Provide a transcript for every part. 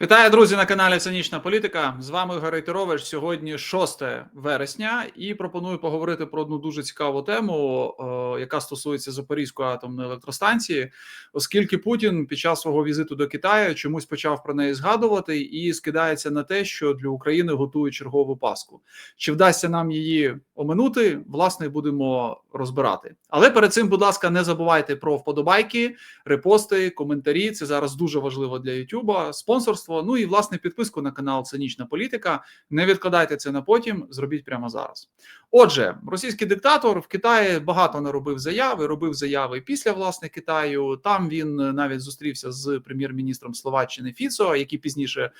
Вітаю, друзі, на каналі Цинічна Політика. З вами Ігор Рейтерович. Сьогодні 6 вересня, і пропоную поговорити про одну дуже цікаву тему, е, яка стосується Запорізької атомної електростанції, оскільки Путін під час свого візиту до Китаю чомусь почав про неї згадувати і скидається на те, що для України готують чергову паску. Чи вдасться нам її оминути? Власне, будемо розбирати. Але перед цим, будь ласка, не забувайте про вподобайки, репости, коментарі. Це зараз дуже важливо для Ютуба, спонсорство. Ну і власне підписку на канал Цинічна Політика. Не відкладайте це на потім, зробіть прямо зараз. Отже, російський диктатор в Китаї багато наробив заяви, робив заяви після власне Китаю. Там він навіть зустрівся з прем'єр-міністром Словаччини Фіцо, який пізніше е,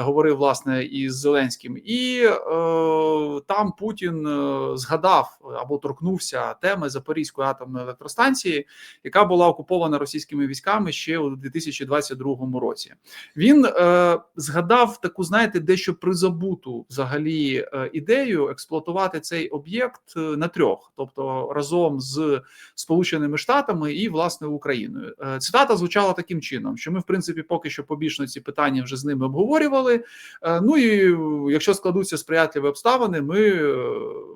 говорив власне із Зеленським, і е, там Путін е, згадав або торкнувся теми Запорізької атомної електростанції, яка була окупована російськими військами ще у 2022 році. Він е, згадав таку, знаєте, дещо призабуту взагалі е, ідею експлуатувати цей об'єкт е, на трьох, тобто разом з Сполученими Штатами і власне Україною. Е, цитата звучала таким чином, що ми, в принципі, поки що побічно ці питання вже з ними обговорювали. Ну і якщо складуться сприятливі обставини, ми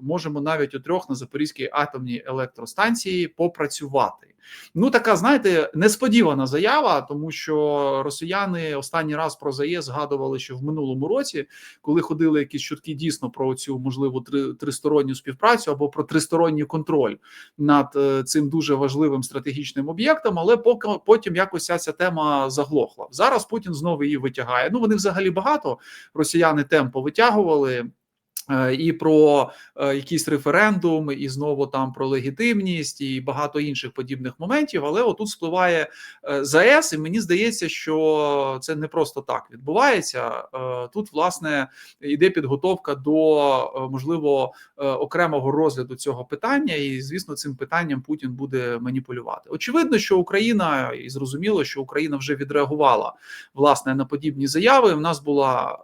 можемо навіть у трьох на Запорізькій атомній електростанції попрацювати. Ну, така, знаєте, несподівана заява, тому що росіяни останній раз про ЗАЄС згадували, що в минулому році, коли ходили якісь чутки дійсно про цю можливу три, тристоронню співпрацю або про тристоронній контроль над е, цим дуже важливим стратегічним об'єктом, але поки потім якось ця, ця тема заглохла. Зараз Путін знову її витягає. Ну вони взагалі багато росіяни темпо витягували. Е, і про е, якийсь референдум, і знову там про легітимність і багато інших подібних моментів. Але отут спливає е, ЗАЕС, і мені здається, що це не просто так відбувається. Тут власне йде підготовка до можливо окремого розгляду цього питання, і звісно, цим питанням Путін буде маніпулювати. Очевидно, що Україна і зрозуміло, що Україна вже відреагувала власне на подібні заяви. У нас була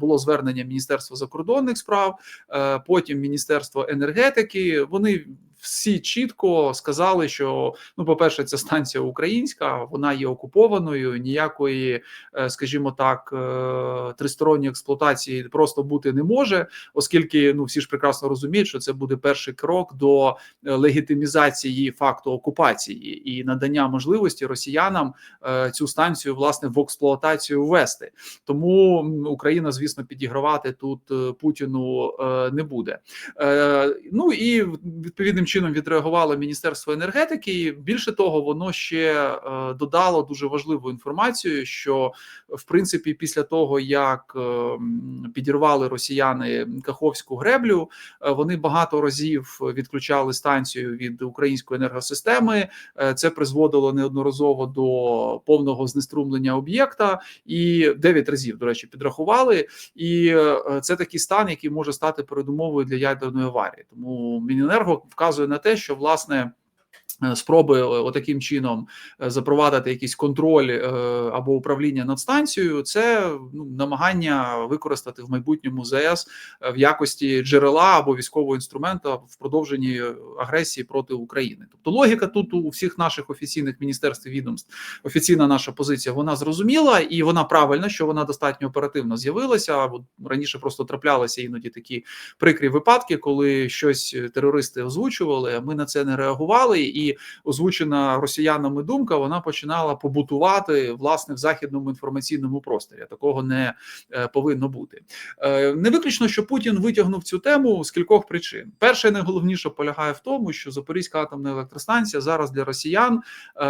було звернення Міністерства закордонних справ справ, е, потім Міністерство енергетики. Вони всі чітко сказали, що ну, по перше, ця станція українська, вона є окупованою. Ніякої, е, скажімо так, е, тристоронньої експлуатації просто бути не може, оскільки ну всі ж прекрасно розуміють, що це буде перший крок до легітимізації факту окупації і надання можливості росіянам цю станцію власне в експлуатацію ввести. Тому Україна, звісно, підігравати тут Путіну не буде. Ну і відповідним чином відреагувало Міністерство енергетики. І Більше того, воно ще е, додало дуже важливу інформацію, що в принципі, після того як е, підірвали росіяни Каховську греблю, е, вони багато разів відключали станцію від української енергосистеми. Це призводило неодноразово до повного знеструмлення об'єкта, і 9 разів, до речі, підрахували. І це такий стан, який може стати передумовою для ядерної аварії. Тому Міненерго вказує вказує на те, що власне спроби е, отаким чином е, запровадити якийсь контроль або управління над станцією, це ну, намагання використати в майбутньому ЗС в якості джерела або військового інструмента в продовженні агресії проти України. Тобто логіка тут у всіх наших офіційних міністерств і відомств, офіційна наша позиція, вона зрозуміла і вона правильна, що вона достатньо оперативно з'явилася. Бо раніше просто траплялися іноді такі прикрі випадки, коли щось терористи озвучували. а Ми на це не реагували і озвучена росіянами думка вона починала побутувати власне в західному інформаційному просторі. Такого не е, повинно бути. Е, не виключно, що Путін витягнув цю тему з кількох причин. Перше, найголовніше полягає в тому, що Запорізька атомна електростанція зараз для росіян е,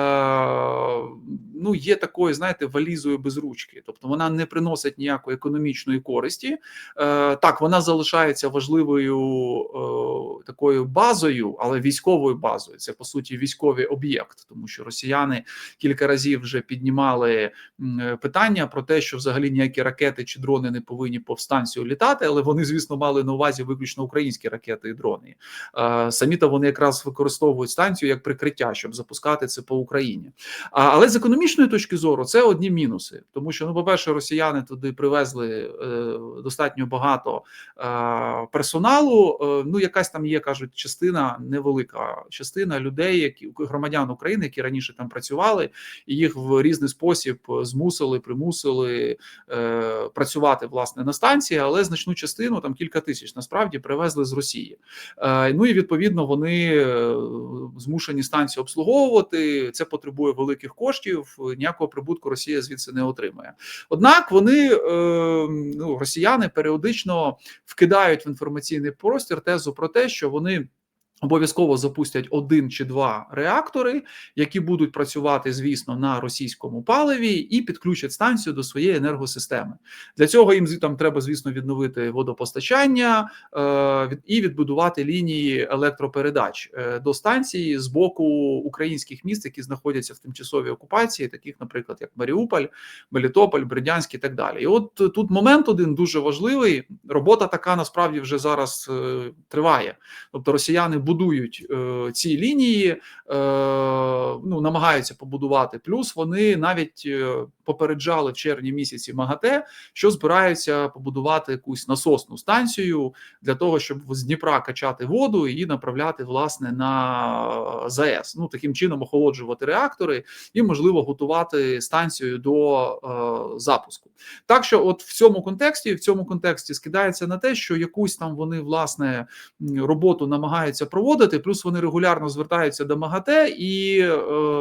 ну є такою, знаєте, валізою без ручки, тобто вона не приносить ніякої економічної користі. Так, вона залишається важливою такою базою, але військовою базою. Це по суті суті військовий об'єкт, тому що росіяни кілька разів вже піднімали питання про те, що взагалі ніякі ракети чи дрони не повинні повстанцію літати, але вони, звісно, мали на увазі виключно українські ракети і дрони. Самі то вони якраз використовують станцію як прикриття, щоб запускати це по Україні. Але з економічної точки зору це одні мінуси, тому що ну, по перше, росіяни туди привезли е, достатньо багато персоналу. Е, ну якась там є, кажуть, частина невелика частина людей людей, які громадян України, які раніше там працювали, і їх в різний спосіб змусили, примусили е, працювати власне на станції, але значну частину там кілька тисяч насправді привезли з Росії. Е, ну і відповідно вони е, змушені станцію обслуговувати. Це потребує великих коштів. Ніякого прибутку Росія звідси не отримає. Однак вони е, ну, росіяни періодично вкидають в інформаційний простір тезу про те, що вони. Обов'язково запустять один чи два реактори, які будуть працювати, звісно, на російському паливі, і підключать станцію до своєї енергосистеми. Для цього їм там треба, звісно, відновити водопостачання е, і відбудувати лінії електропередач е, до станції з боку українських міст, які знаходяться в тимчасовій окупації, таких, наприклад, як Маріуполь, Мелітополь, Бердянськ і так далі. І от тут момент один дуже важливий. Робота така насправді вже зараз е, триває. Тобто, росіяни будують е, ці лінії, е, ну намагаються побудувати. Плюс вони навіть е, попереджали в червні місяці МАГАТЕ, що збираються побудувати якусь насосну станцію для того, щоб з Дніпра качати воду і направляти власне на ЗАЕС. Ну таким чином охолоджувати реактори і можливо готувати станцію до е, запуску. Так що, от в цьому контексті, в цьому контексті скидається на те, що якусь там вони власне роботу намагаються проводити. Плюс вони регулярно звертаються до МАГАТЕ і е,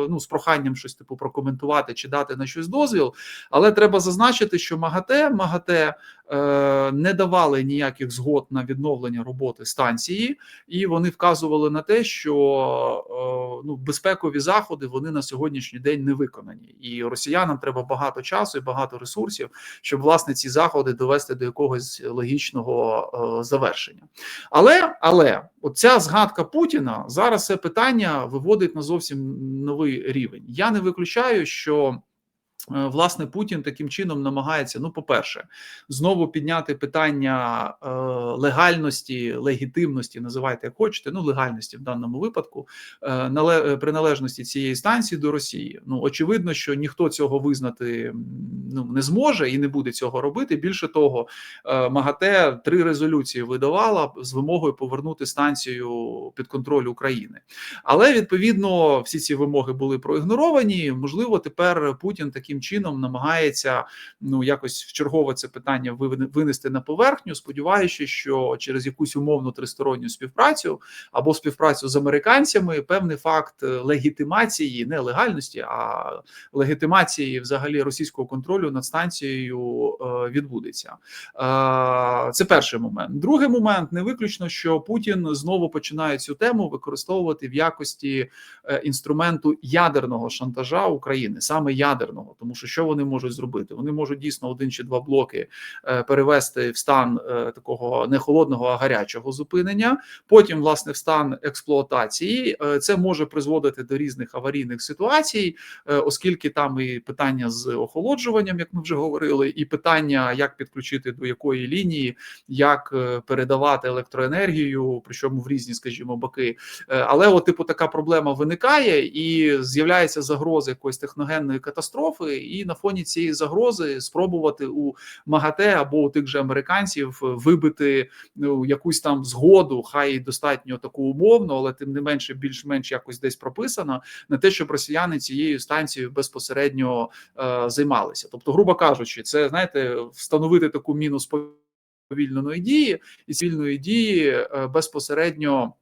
ну з проханням щось типу прокоментувати чи дати на щось дозвіл. Але треба зазначити, що МАГАТЕ МАГАТЕ е, не давали ніяких згод на відновлення роботи станції, і вони вказували на те, що е, ну безпекові заходи вони на сьогоднішній день не виконані, і росіянам треба багато часу і багато ресурсів, щоб власне ці заходи довести до якогось логічного завершення. Але але оця згадка Путіна зараз це питання виводить на зовсім новий рівень. Я не виключаю, що. Е, власне, Путін таким чином намагається. Ну, по-перше, знову підняти питання е, легальності, легітимності, називайте як хочете. Ну, легальності в даному випадку, е, нале, приналежності цієї станції до Росії. Ну, очевидно, що ніхто цього визнати ну не зможе і не буде цього робити. Більше того, е, МАГАТЕ три резолюції видавала з вимогою повернути станцію під контроль України. Але відповідно всі ці вимоги були проігноровані. Можливо, тепер Путін таким чином намагається ну якось вчергове це питання винести на поверхню, сподіваючись, що через якусь умовну тристоронню співпрацю або співпрацю з американцями певний факт легітимації, не легальності, а легітимації взагалі російського контролю над станцією е, відбудеться. Е, це перший момент. Другий момент не виключно, що Путін знову починає цю тему використовувати в якості е, інструменту ядерного шантажа України, саме ядерного, тому що що вони можуть зробити? Вони можуть дійсно один чи два блоки перевести в стан такого не холодного, а гарячого зупинення. Потім, власне, в стан експлуатації це може призводити до різних аварійних ситуацій, оскільки там і питання з охолоджуванням, як ми вже говорили, і питання, як підключити до якої лінії, як передавати електроенергію, причому в різні, скажімо, боки. Але, от, типу, така проблема виникає і з'являється загроза якоїсь техногенної катастрофи, і на фоні цієї загрози спробувати у МАГАТЕ або у тих же американців вибити ну, якусь там згоду, хай достатньо таку умовну, але тим не менше, більш-менш якось десь прописано на те, щоб росіяни цією станцією безпосередньо е, займалися. Тобто, грубо кажучи, це знаєте, встановити таку міну сповільненої дії і цивільної дії е, безпосередньо.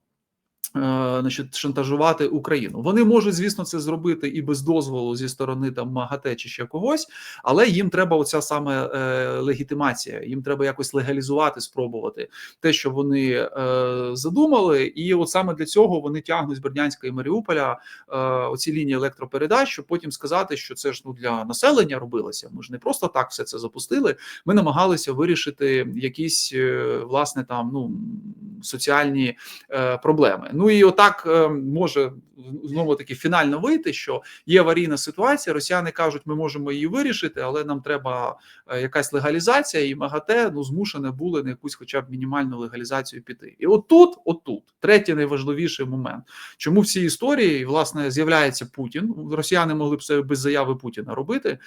Е, значить, шантажувати Україну. Вони можуть, звісно, це зробити і без дозволу зі сторони там МАГАТЕ чи ще когось, але їм треба оця саме е, легітимація. Їм треба якось легалізувати, спробувати те, що вони е, задумали, і от саме для цього вони тягнуть з Бердянська і Маріуполя е, оці лінії електропередач, щоб потім сказати, що це ж ну для населення робилося. Ми ж не просто так все це запустили. Ми намагалися вирішити якісь е, власне там ну соціальні е, проблеми. Ну і отак е, може знову таки фінально вийти, що є аварійна ситуація. Росіяни кажуть, ми можемо її вирішити, але нам треба е, якась легалізація, і МАГАТЕ ну змушене були на якусь, хоча б мінімальну легалізацію піти. І отут, отут, третій найважливіший момент, чому в цій історії власне з'являється Путін. Росіяни могли б це без заяви Путіна робити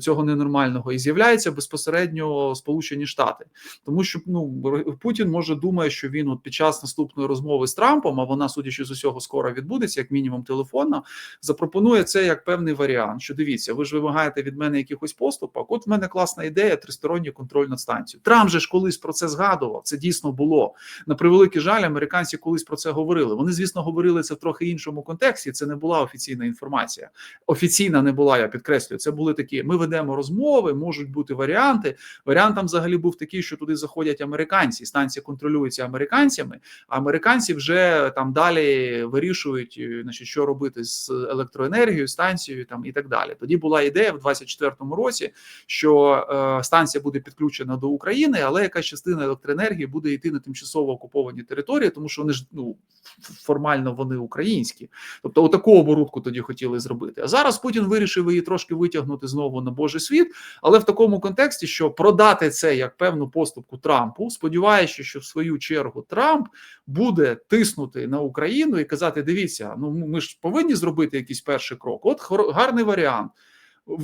цього ненормального, і з'являється безпосередньо Сполучені Штати, тому що ну Путін може думає, що він от під час наступної розмови з Трампом, а вона судячи з усього скоро відбудеться як мінімум телефонно, запропонує це як певний варіант. Що дивіться, ви ж вимагаєте від мене якихось поступок. От в мене класна ідея тристоронній контроль над станцією. Трамп же ж колись про це згадував. Це дійсно було на превеликий жаль. Американці колись про це говорили. Вони, звісно, говорили це в трохи іншому контексті. Це не була офіційна інформація. Офіційна не була. Я підкреслюю. Це були такі. Ми ведемо розмови, можуть бути варіанти. Варіант там взагалі був такий, що туди заходять американці. Станція контролюється американцями. А американці вже там далі вирішують, значить, що робити з електроенергією, станцією там і так далі. Тоді була ідея в 24-му році, що е, станція буде підключена до України, але якась частина електроенергії буде йти на тимчасово окуповані території, тому що вони ж ну формально вони українські. Тобто, отаку оборудку тоді хотіли зробити. А зараз Путін вирішив її трошки витягнути знову на Божий світ, але в такому контексті, що продати це як певну поступку Трампу, сподіваючись, що в свою чергу Трамп буде тиснути на Україну і казати: дивіться, ну ми ж повинні зробити якийсь перший крок. От гарний варіант.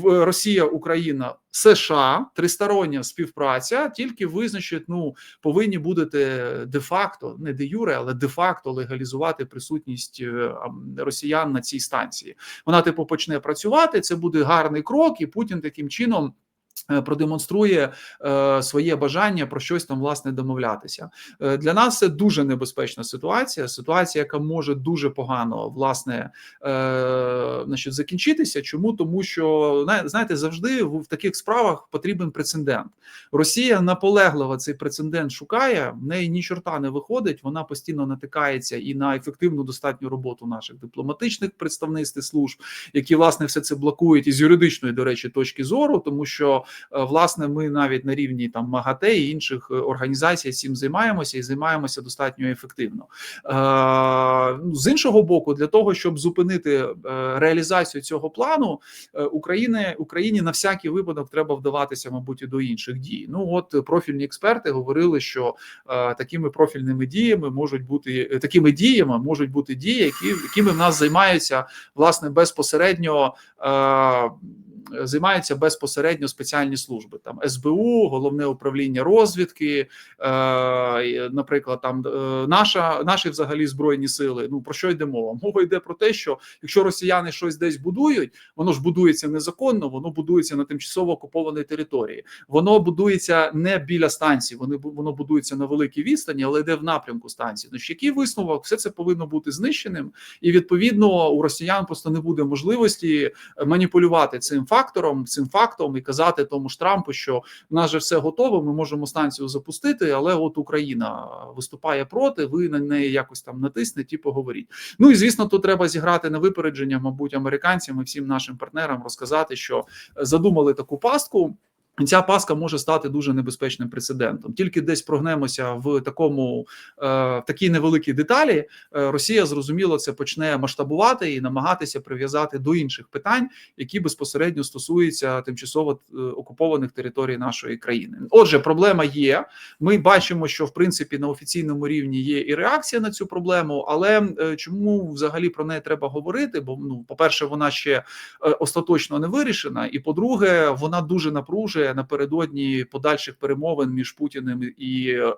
Росія, Україна, США, тристороння співпраця тільки визначить, ну повинні будете де-факто, не де юре, але де-факто легалізувати присутність е, росіян на цій станції. Вона типу почне працювати. Це буде гарний крок, і Путін таким чином. Е, продемонструє е, своє бажання про щось там власне домовлятися е, для нас. Це дуже небезпечна ситуація. Ситуація, яка може дуже погано власне е, значить, закінчитися. Чому тому, що знаєте, завжди в таких справах потрібен прецедент. Росія наполегливо цей прецедент шукає. В неї ні чорта не виходить. Вона постійно натикається і на ефективну достатню роботу наших дипломатичних представництв служб, які власне все це блокують із юридичної, до речі, точки зору, тому що. Е, власне, ми навіть на рівні там МАГАТЕ і інших е, організацій цим займаємося і займаємося достатньо ефективно. Е, ну, з іншого боку, для того щоб зупинити реалізацію цього плану, України Україні на всякий випадок треба вдаватися, мабуть, і до інших дій. Ну от профільні експерти говорили, що такими профільними діями можуть бути такими діями, можуть бути дії, які якими в нас займаються власне безпосередньо займаються безпосередньо спеціальні служби, там СБУ, головне управління розвідки, е, наприклад, там е, наша наші взагалі збройні сили. Ну про що йде мова? Мова йде про те, що якщо росіяни щось десь будують, воно ж будується незаконно, воно будується на тимчасово окупованій території. Воно будується не біля станції, вони воно будується на великій відстані, але йде в напрямку станції. Ну, який висновок, все це повинно бути знищеним, і відповідно у росіян просто не буде можливості маніпулювати цим фактором, цим фактом і казати тому ж Трампу, що в нас же все готово, ми можемо станцію запустити, але от Україна виступає проти. Ви на неї якось там натиснете і поговоріть. Ну і звісно, тут треба зіграти на випередження, мабуть, американцям і всім нашим партнерам розказати, що задумали таку пастку. Ця паска може стати дуже небезпечним прецедентом. Тільки десь прогнемося в такому е, такій невеликій деталі. Е, Росія зрозуміло це почне масштабувати і намагатися прив'язати до інших питань, які безпосередньо стосуються тимчасово е, окупованих територій нашої країни. Отже, проблема є. Ми бачимо, що в принципі на офіційному рівні є і реакція на цю проблему, але чому взагалі про неї треба говорити? Бо ну, по перше, вона ще остаточно не вирішена, і по-друге, вона дуже напружує напередодні подальших перемовин між Путіним і е,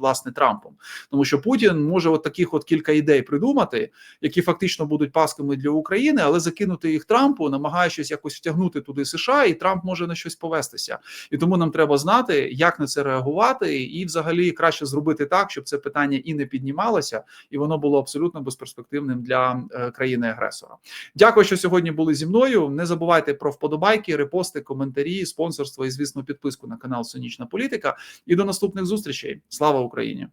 власне Трампом, тому що Путін може от таких от кілька ідей придумати, які фактично будуть пасками для України, але закинути їх Трампу, намагаючись якось втягнути туди США, і Трамп може на щось повестися. І тому нам треба знати, як на це реагувати, і взагалі краще зробити так, щоб це питання і не піднімалося, і воно було абсолютно безперспективним для е, країни агресора. Дякую, що сьогодні були зі мною. Не забувайте про вподобайки, репости, коментарі, спонсорство і, звісно, підписку на канал Сонячна Політика. І до наступних зустрічей. Слава Україні!